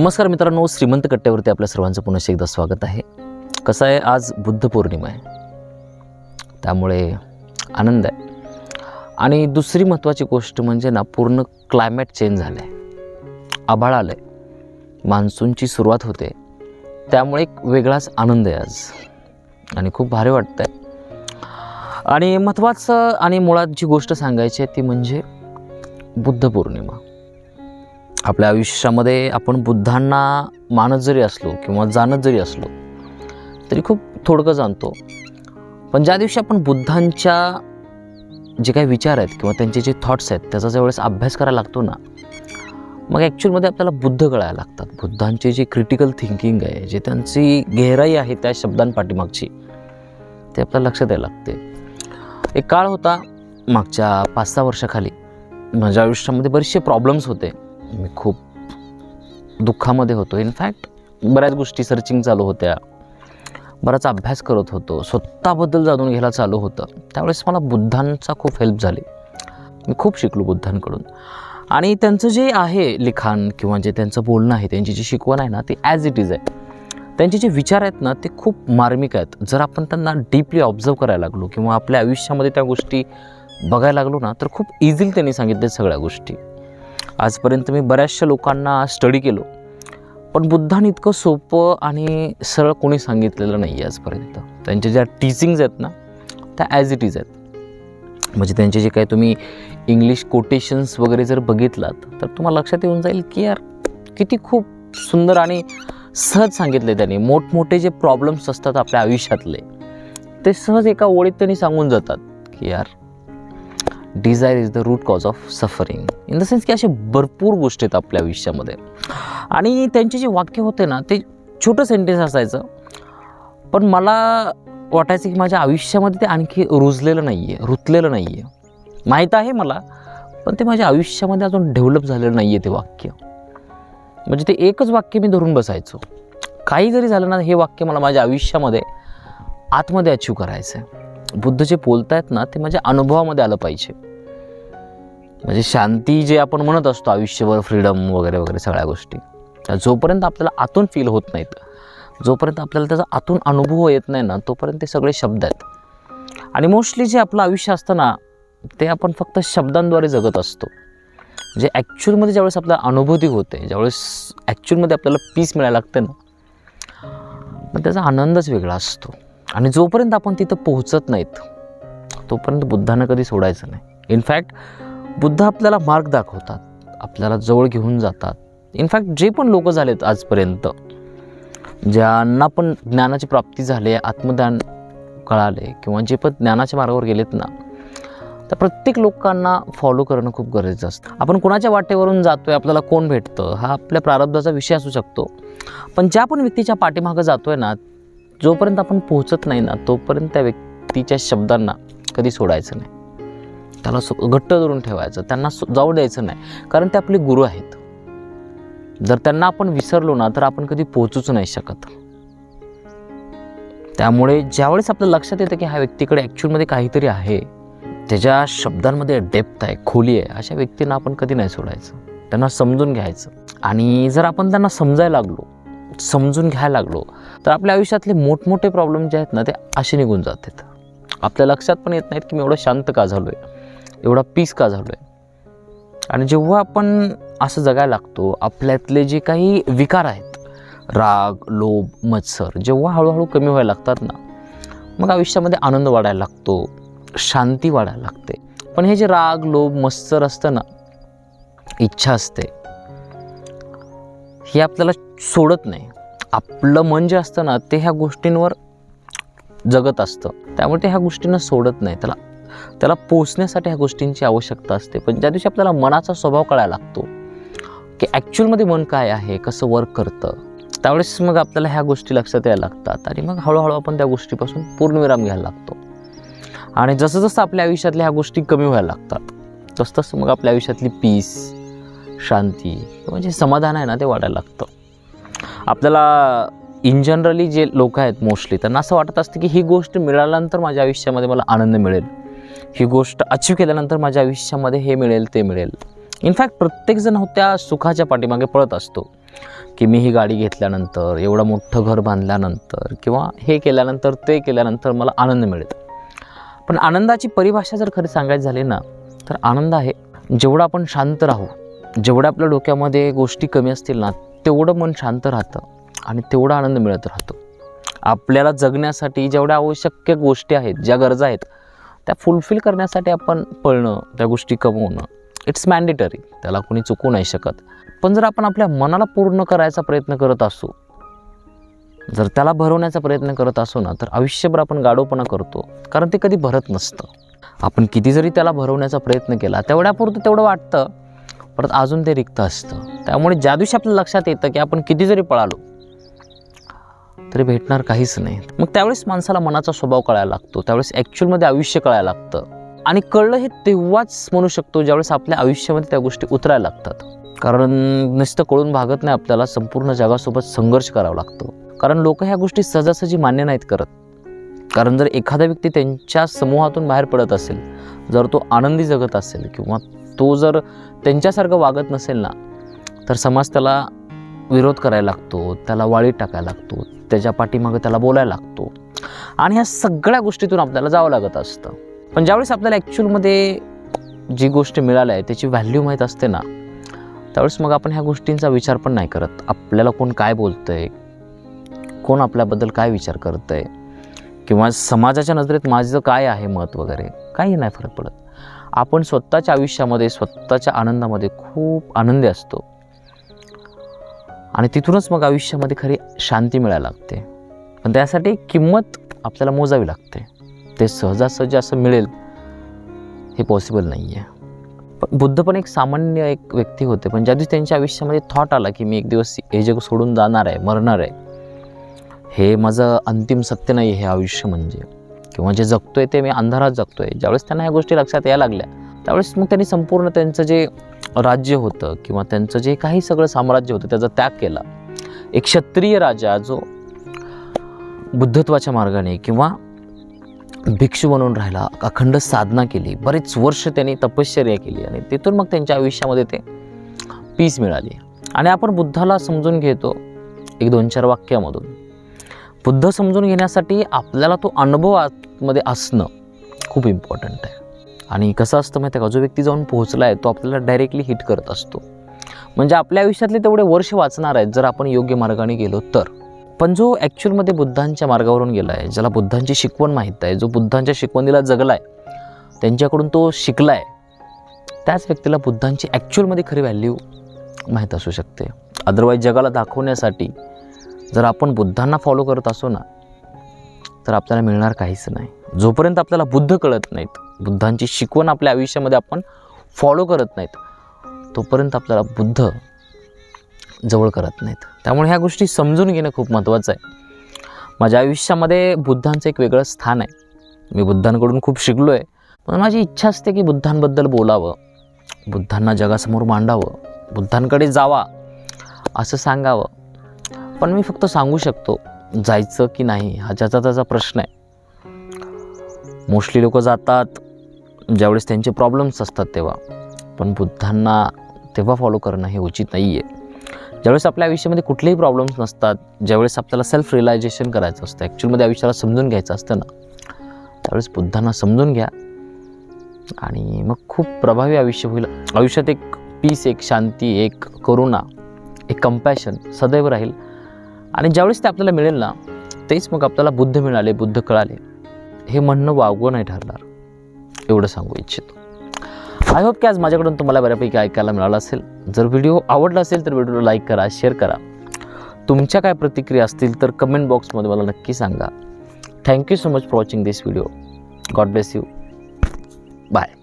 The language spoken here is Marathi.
नमस्कार मित्रांनो श्रीमंत कट्ट्यावरती आपल्या सर्वांचं पुन्हा एकदा स्वागत आहे. कसं आहे आज बुद्ध पौर्णिमा आहे. त्यामुळे आनंद आहे. आणि दुसरी महत्त्वाची गोष्ट म्हणजे ना पूर्ण क्लायमॅट चेंज झालं आहे आभाळ आलं आहे मान्सूनची सुरुवात होते. त्यामुळे एक वेगळाच आनंद आहे आज. आणि खूप भारी वाटतं आहे आणि महत्त्वाचं आणि मुळात जी गोष्ट सांगायची आहे ती म्हणजे बुद्ध पौर्णिमा. आपल्या आयुष्यामध्ये आपण बुद्धांना मानत जरी असलो किंवा जाणत जरी असलो तरी खूप थोडकं जाणतो. पण ज्या दिवशी आपण बुद्धांच्या जे काही विचार आहेत किंवा त्यांचे जे थॉट्स आहेत त्याचा ज्यावेळेस अभ्यास करायला लागतो ना मग ॲक्च्युअलमध्ये आपल्याला बुद्ध कळायला लागतात. बुद्धांची जी क्रिटिकल थिंकिंग आहे जे त्यांची गहराई आहे त्या शब्दांपाठीमागची ते आपल्याला लक्षात यायला लागते. एक काळ होता मागच्या पाच सहा वर्षाखाली. माझ्या आयुष्यामध्ये बरेचसे प्रॉब्लेम्स होते. मी खूप दुःखामध्ये होतो. इनफॅक्ट बऱ्याच गोष्टी सर्चिंग चालू होत्या. बराच अभ्यास करत होतो. स्वतःबद्दल जाणून घ्यायला चालू होतं. त्यावेळेस मला बुद्धांचा खूप हेल्प झाली. मी खूप शिकलो बुद्धांकडून. आणि त्यांचं जे आहे लिखाण किंवा जे त्यांचं बोलणं आहे त्यांची जी शिकवण आहे ना ती ॲज इट इज आहे. त्यांचे जे विचार आहेत ना ते खूप मार्मिक आहेत. जर आपण त्यांना डीपली ऑब्झर्व करायला लागलो किंवा आपल्या आयुष्यामध्ये त्या गोष्टी बघायला लागलो ना तर खूप इझिली त्यांनी सांगितल्या सगळ्या गोष्टी. आजपर्यंत मी बऱ्याचशा लोकांना स्टडी केलो. पण बुद्धाने इतकं सोपं आणि सरळ कोणी सांगितलेलं नाही आहे आजपर्यंत. त्यांच्या ज्या टीचिंग्ज आहेत ना त्या ॲज इट इज आहेत. म्हणजे त्यांचे जे काही तुम्ही इंग्लिश कोटेशन्स वगैरे जर बघितलात तर तुम्हाला लक्षात येऊन जाईल की यार किती खूप सुंदर आणि सहज सांगितले त्यांनी. मोठमोठे जे प्रॉब्लेम्स असतात आपल्या आयुष्यातले ते सहज एका ओळीत त्यांनी सांगून जातात की यार desire is the root cause of suffering in the sense की असे भरपूर गोष्टी आहेत आपल्या आयुष्यामध्ये. आणि त्यांचे जे वाक्य होते ना ते छोटं सेंटेन्स असायचं. पण मला वाटायचं की माझ्या आयुष्यामध्ये ते आणखी रुजलेलं नाही आहे रुतलेलं नाही आहे माहीत आहे मला पण ते माझ्या आयुष्यामध्ये अजून डेव्हलप झालेलं नाही आहे ते वाक्य. म्हणजे ते एकच वाक्य मी धरून बसायचो. काही जरी झालं ना हे वाक्य मला माझ्या आयुष्यामध्ये आतमध्ये अचीव करायचं आहे बुद्ध जे बोलतायत ना ते माझ्या अनुभवामध्ये आलं पाहिजे. म्हणजे शांती जे आपण म्हणत असतो आयुष्यभर फ्रीडम वगैरे वगैरे सगळ्या गोष्टी. जोपर्यंत आपल्याला आतून फील होत नाहीत जोपर्यंत आपल्याला त्याचा आतून अनुभव येत नाही ना तोपर्यंत ते सगळे शब्द आहेत. आणि मोस्टली जे आपलं आयुष्य असतं ना ते आपण फक्त शब्दांद्वारे जगत असतो. जे ॲक्च्युअलमध्ये ज्यावेळेस आपल्याला अनुभूती होते ज्यावेळेस ॲक्च्युअलमध्ये आपल्याला पीस मिळायला लागते ना मग त्याचा आनंदच वेगळा असतो. आणि जोपर्यंत आपण तिथं पोहोचत नाहीत तोपर्यंत बुद्धांना कधी सोडायचं नाही. इनफॅक्ट बुद्ध आपल्याला मार्ग दाखवतात आपल्याला जवळ घेऊन जातात. इनफॅक्ट जे पण लोक झालेत आजपर्यंत ज्यांना पण ज्ञानाची प्राप्ती झाली आत्मज्ञान कळाले किंवा जे पण ज्ञानाच्या मार्गावर गेलेत ना तर प्रत्येक लोकांना फॉलो करणं खूप गरजेचं असतं. आपण कोणाच्या वाटेवरून जातो आहे आपल्याला कोण भेटतं हा आपल्या प्रारब्धाचा विषय असू शकतो. पण ज्या पण व्यक्तीच्या पाठीमागं जातो आहे ना जोपर्यंत आपण पोहोचत नाही ना तोपर्यंत त्या व्यक्तीच्या शब्दांना कधी सोडायचं नाही. त्याला सु घट्ट धरून ठेवायचं. त्यांना जाऊ द्यायचं नाही. कारण ते आपले गुरु आहेत. जर त्यांना आपण विसरलो ना तर आपण कधी पोहोचूच नाही शकत. त्यामुळे ज्यावेळेस आपल्या लक्षात येतं की ह्या व्यक्तीकडे ॲक्च्युअलमध्ये काहीतरी आहे त्याच्या शब्दांमध्ये डेप्थ आहे खोली आहे अशा व्यक्तींना आपण कधी नाही सोडायचं. त्यांना समजून घ्यायचं. आणि जर आपण त्यांना समजायला लागलो समजून घ्यायला लागलो तर आपल्या आयुष्यातले मोठमोठे प्रॉब्लेम जे आहेत ना ते असे निघून जातात. आपल्या लक्षात पण येत नाहीत की मी एवढं शांत का झालो आहे एवढा पीस का झालो आहे आणि जेव्हा आपण असं जगायला लागतो आपल्यातले जे काही विकार आहेत राग लोभ मत्सर जेव्हा हळूहळू कमी व्हायला लागतात ना मग आयुष्यामध्ये आनंद वाढायला लागतो शांती वाढायला लागते. पण हे जे राग लोभ मत्सर असतं ना इच्छा असते हे आपल्याला सोडत नाही. आपलं मन जे असतं ना ते ह्या गोष्टींवर जगत असतं. त्यामुळे ते ह्या गोष्टींना सोडत नाही. त्याला त्याला पोचण्यासाठी ह्या गोष्टींची आवश्यकता असते. पण ज्या दिवशी आपल्याला मनाचा स्वभाव कळायला लागतो की ॲक्च्युअलमध्ये मन काय आहे कसं वर्क करतं त्यावेळेस मग आपल्याला ह्या गोष्टी लक्षात यायला लागतात आणि मग हळूहळू आपण त्या गोष्टीपासून पूर्णविराम घ्यायला लागतो. आणि जसं जसं आपल्या आयुष्यातल्या ह्या गोष्टी कमी व्हायला लागतात तसं तसं मग आपल्या आयुष्यातली पीस शांती किंवा जे समाधान आहे ना ते वाढायला लागतं. आपल्याला इन जनरली जे लोक आहेत मोस्टली त्यांना असं वाटत असतं की ही गोष्ट मिळाल्यानंतर माझ्या आयुष्यामध्ये मला आनंद मिळेल. ही गोष्ट अचीव केल्यानंतर माझ्या आयुष्यामध्ये हे मिळेल ते मिळेल. इनफॅक्ट प्रत्येकजण हो त्या सुखाच्या पाठीमागे पळत असतो. की मी ही गाडी घेतल्यानंतर एवढं मोठं घर बांधल्यानंतर किंवा हे केल्यानंतर ते केल्यानंतर मला आनंद मिळेल. पण आनंदाची परिभाषा जर खरी सांगायची झाली ना तर आनंद आहे. जेवढं आपण शांत राहू जेवढ्या आपल्या डोक्यामध्ये गोष्टी कमी असतील ना तेवढं मन शांत राहतं आणि तेवढा आनंद मिळत राहतो. आपल्याला जगण्यासाठी जेवढ्या आवश्यक गोष्टी आहेत ज्या गरजा आहेत त्या फुलफिल करण्यासाठी आपण पळणं त्या गोष्टी कमवणं इट्स मॅन्डेटरी त्याला कोणी चुकू नाही शकत. पण जर आपण आपल्या मनाला पूर्ण करायचा प्रयत्न करत असू जर त्याला भरवण्याचा प्रयत्न करत असू ना तर आयुष्यभर आपण गाडोपणा करतो. कारण ते कधी भरत नसतं. आपण किती जरी त्याला भरवण्याचा प्रयत्न केला तेवढ्यापुरतं तेवढं वाटतं परत अजून ते रिक्त असतं. त्यामुळे ज्या दिवशी आपल्या लक्षात येतं की आपण किती जरी पळालो तरी भेटणार काहीच नाही. मग त्यावेळेस माणसाला मनाचा स्वभाव कळायला लागतो. त्यावेळेस ॲक्च्युअलमध्ये आयुष्य कळायला लागतं. आणि कळलं हे तेव्हाच म्हणू शकतो ज्यावेळेस आपल्या आयुष्यामध्ये त्या गोष्टी उतरायला लागतात. कारण नुसतं कळून भागत नाही आपल्याला संपूर्ण जगासोबत संघर्ष करावा लागतो. कारण लोक ह्या गोष्टी सहजासहजी मान्य नाहीत करत. कारण जर एखादा व्यक्ती त्यांच्या समूहातून बाहेर पडत असेल जर तो आनंदी जगत असेल किंवा तो जर त्यांच्यासारखं वागत नसेल ना तर समाज त्याला विरोध करायला लागतो त्याला वाळीत टाकायला लागतो त्याच्या पाठीमागं त्याला बोलायला लागतो. आणि ह्या सगळ्या गोष्टीतून आपल्याला जावं लागत असतं. पण ज्यावेळेस आपल्याला ॲक्च्युअलमध्ये जी गोष्ट मिळाली आहे त्याची व्हॅल्यू माहीत असते ना त्यावेळेस मग आपण ह्या गोष्टींचा विचार पण नाही करत. आपल्याला कोण काय बोलतं आहे कोण आपल्याबद्दल काय विचार करतं आहे किंवा समाजाच्या नजरेत माझं काय आहे मत वगैरे? काही नाही फरक पडत. आपण स्वतःच्या आयुष्यामध्ये स्वतःच्या आनंदामध्ये खूप आनंदी असतो. आणि तिथूनच मग आयुष्यामध्ये खरी शांती मिळायला लागते. पण त्यासाठी किंमत आपल्याला मोजावी लागते. ते सहजासहजी असं मिळेल हे पॉसिबल नाही आहे पण बुद्ध पण एक सामान्य एक व्यक्ती होते. पण ज्या दिवशी त्यांच्या आयुष्यामध्ये थॉट आला की मी एक दिवस हे जग सोडून जाणार आहे मरणार आहे हे माझं अंतिम सत्य नाही हे आयुष्य म्हणजे. किंवा जे जगतोय ते मी अंधारात जगतोय. ज्यावेळेस त्यांना ह्या गोष्टी लक्षात यायला लागल्या त्यावेळेस मग त्यांनी संपूर्ण त्यांचं जे राज्य होतं किंवा त्यांचं जे काही सगळं साम्राज्य होतं त्याचा त्याग केला. एक क्षत्रिय राजा जो बुद्धत्वाच्या मार्गाने किंवा भिक्षू बनून राहिला अखंड साधना केली बरेच वर्ष त्यांनी तपश्चर्या केली आणि तिथून मग त्यांच्या आयुष्यामध्ये ते पीस मिळाली. आणि आपण बुद्धाला समजून घेतो एक दोन चार वाक्यामधून. बुद्ध समजून घेण्यासाठी आपल्याला तो अनुभव आतमध्ये असणं खूप इम्पॉर्टंट आहे. आणि कसं असतं माहिती आहे का? जो व्यक्ती जाऊन पोहोचला आहे तो आपल्याला डायरेक्टली हिट करत असतो. म्हणजे आपल्या आयुष्यातले तेवढे वर्ष वाचणार आहेत जर आपण योग्य मार्गाने गेलो तर. पण जो ॲक्च्युअलमध्ये बुद्धांच्या मार्गावरून गेला आहे ज्याला बुद्धांची शिकवण माहीत आहे जो बुद्धांच्या शिकवणीला जगला आहे त्यांच्याकडून तो शिकला आहे त्याच व्यक्तीला बुद्धांची ॲक्च्युअलमध्ये खरी व्हॅल्यू माहीत असू शकते. अदरवाईज जगाला दाखवण्यासाठी जर आपण बुद्धांना फॉलो करत असो ना तर आपल्याला मिळणार काहीच नाही. जोपर्यंत आपल्याला बुद्ध कळत नाहीत बुद्धांची शिकवण आपल्या आयुष्यामध्ये आपण फॉलो करत नाहीत तोपर्यंत आपल्याला बुद्ध जवळ करत नाहीत. त्यामुळे ह्या गोष्टी समजून घेणं खूप महत्त्वाचं आहे. माझ्या आयुष्यामध्ये बुद्धांचं एक वेगळं स्थान आहे. मी बुद्धांकडून खूप शिकलो आहे पण माझी इच्छा असते की बुद्धांबद्दल बोलावं. बुद्धांना जगासमोर मांडावं. बुद्धांकडे जावा असं सांगावं. पण मी फक्त सांगू शकतो जायचं की नाही हा ज्याचा त्याचा प्रश्न आहे. मोस्टली लोक जातात ज्यावेळेस त्यांचे प्रॉब्लेम्स असतात तेव्हा. पण बुद्धांना तेव्हा फॉलो करणं हे उचित नाही आहे ज्यावेळेस आपल्या आयुष्यामध्ये कुठलेही प्रॉब्लेम्स नसतात ज्यावेळेस आपल्याला सेल्फ रिलायझेशन करायचं असतं ॲक्च्युलमध्ये आयुष्याला समजून घ्यायचं असतं ना त्यावेळेस बुद्धांना समजून घ्या. आणि मग खूप प्रभावी आयुष्य होईल. आयुष्यात एक पीस एक शांती एक करुणा एक कंपॅशन सदैव राहील. आणि ज्यावेळेस ते आपल्याला मिळेल ना तेच मग आपल्याला बुद्ध मिळाले बुद्ध कळाले. हे म्हणणं वागवं नाही ठरणार एवढं सांगू इच्छितो. आय होप की आज माझ्याकडून तुम्हाला बऱ्यापैकी ऐकायला मिळालं असेल. जर व्हिडिओ आवडला असेल तर व्हिडिओला लाईक करा शेअर करा. तुमच्या काय प्रतिक्रिया असतील तर कमेंट बॉक्समध्ये मला नक्की सांगा. Thank you so much for watching this video God bless you bye